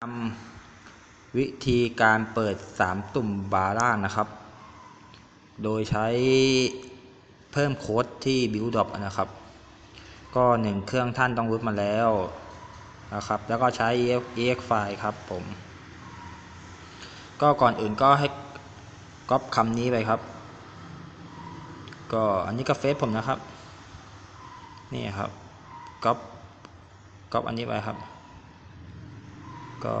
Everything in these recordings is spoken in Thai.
ำวิธีการเปิด 3 ตุ่มบาร่างนะครับ โดยใช้เพิ่มโค้ดที่ Build Drop นะครับ ก็หนึ่งเครื่องท่านต้องรุดมาแล้วนะครับ แล้วก็ใช้ EX file ครับผม ก็ก่อนอื่นก็ให้ก๊อปคำนี้ไปครับ ก็อันนี้ก็เฟซผมนะครับ นี่ครับก๊อปก๊อปอันนี้ไปครับ ก็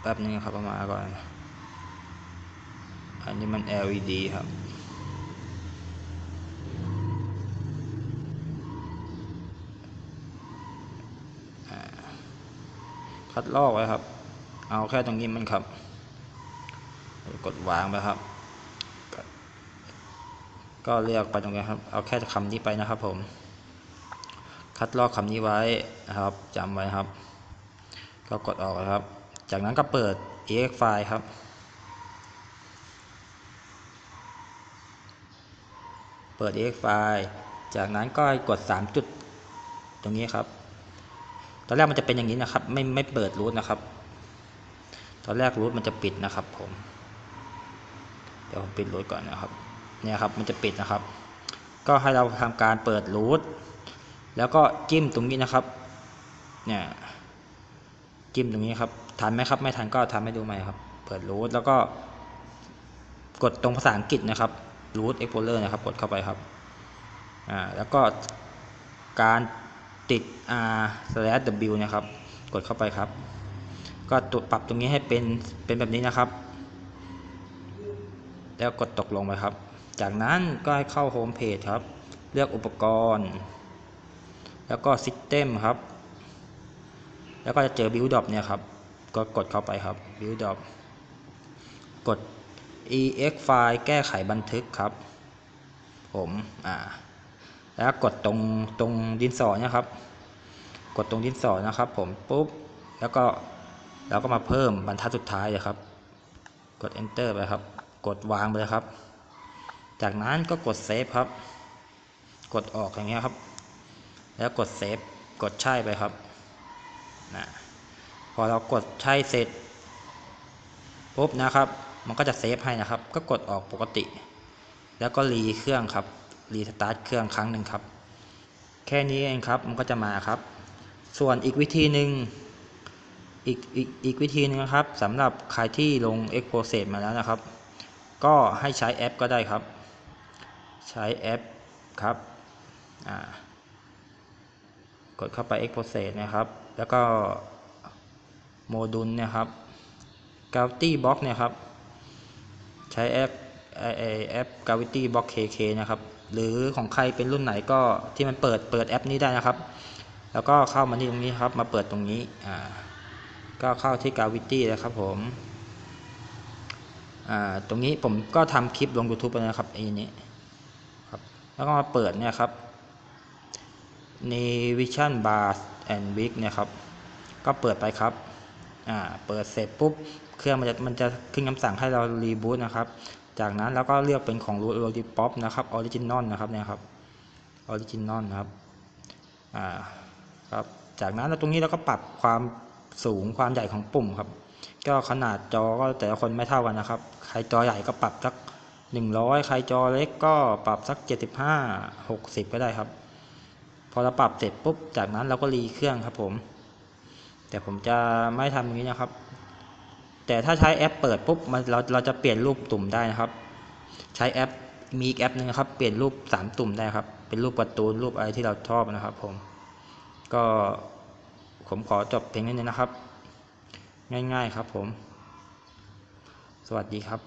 แป๊บนึงครับประมาณก่อน อันนี้มัน LED ครับคัดลอกไว้ครับ เอาแค่ตรงนี้มันครับ กดวางไปครับ ก็เลือกไปตรงนี้ครับ เอาแค่คำนี้ไปนะครับผม คัดลอกคำนี้ไว้นะครับจำไว้ครับ ก็กดออกครับ จากนั้นก็เปิด ex file ครับ เปิด ex file จากนั้นก็กด 3 จุดตรงนี้ครับ ตอนแรกมันจะเป็นอย่างนี้นะครับ ไม่ไม่เปิดรูทนะครับ ตอนแรกรูทมันจะปิดนะครับผม เดี๋ยวผมปิดรูทก่อนนะครับ เนี่ยครับมันจะปิดนะครับ ก็ให้เราทำการเปิดรูทแล้วก็จิ้มตรงนี้นะครับ เนี่ย จิ้มตรงนี้ครับทันไหมครับ ไม่ทันก็ทำให้ดูใหม่ครับ เปิดรูทแล้วก็กดตรงภาษาอังกฤษนะครับ root explorer นะครับ กดเข้าไปครับอ่าแล้วก็การติด r slash w นะครับ กดเข้าไปครับ ก็ตัวปรับตรงนี้ให้เป็นเป็นแบบนี้นะครับ แล้วกดตกลงไปครับ จากนั้นก็ให้เข้าโฮมเพจครับ เลือกอุปกรณ์ แล้วก็ System ครับ แล้วก็จะเจอ Build Drop เนี่ยครับ ก็กดเข้าไปครับ Build Drop กด ex file แก้ไขบันทึกครับ ผมอ่าแล้วกดตรงตรงดินสอเนี่ยครับ กดตรงดินสอนะครับ ผมปุ๊บแล้วก็เราก็มาเพิ่มบรรทัดสุดท้ายเลยครับ กด enter ไปครับ กดวางไปเลยครับ จากนั้นก็กดเซฟครับ กดออกอย่างเงี้ยครับ แล้วกดเซฟกดใช่ไปครับ นะพอเรากดใช่เสร็จปุ๊บนะครับ มันก็จะเซฟให้นะครับ ก็กดออกปกติ แล้วก็รีเครื่องครับรีสตาร์ทเครื่องครั้งหนึ่งครับ แค่นี้เองครับมันก็จะมาครับ ส่วนอีกวิธีหนึ่งอีกอีกอีกวิธีหนึงนะครับสำหรับใครที่ลง e x p o s e มาแล้วนะครับ ก็ให้ใช้แอปก็ได้ครับ ใช้แอปครับกดเข้าไป e x p o s e นะครับ แล้วก็โมดูลเนี่ยครับ Gravity Box เนี่ยครับ ใช้แอปแอป Gravity Box KK นะครับ หรือของใครเป็นรุ่นไหนก็ที่มันเปิดเปิดแอปนี้ได้นะครับ แล้วก็เข้ามาที่ตรงนี้ครับมาเปิดตรงนี้อ่าก็เข้าที่ Gravity แล้วครับผมอ่าตรงนี้ผมก็ทำคลิปลง YouTube ไปนะครับไอ้นี้ครับแล้วก็มาเปิดเนี่ยครับ Navigation Bar and Wig เนี่ยครับ ก็เปิดไปครับ อ่า เปิดเสร็จปุ๊บ เครื่องมันจะมันจะขึ้นคำสั่งให้เรารีบูตนะครับ จากนั้นแล้วก็เลือกเป็นของโรดิป๊อนะครับออริจินอลนะครับเนี่ยครับออริจินอลนะครับ อ่า ครับ จากนั้นแล้วตรงนี้เราก็ปรับความสูงความใหญ่ของปุ่มครับ ก็ขนาดจอก็แต่ละคนไม่เท่ากันนะครับ ใครจอใหญ่ก็ปรับสักหนึ่งร้อยใครจอเล็กก็ปรับสักเจ็ดสิบห้าหกสิบก็ได้ครับ พอเราปรับเสร็จปุ๊บจากนั้นเราก็รีเครื่องครับผม แต่ผมจะไม่ทำอย่างนี้นะครับ แต่ถ้าใช้แอปเปิดปุ๊บมันเราเราจะเปลี่ยนรูปตุ่มได้นะครับ ใช้แอปมีอีกแอปหนึ่งครับเปลี่ยนรูปสามตุ่มได้ครับ เป็นรูปการ์ตูนรูปอะไรที่เราชอบนะครับ ผม ก็ผมขอจบเพียงนี้นะครับ ง่ายๆครับผม สวัสดีครับ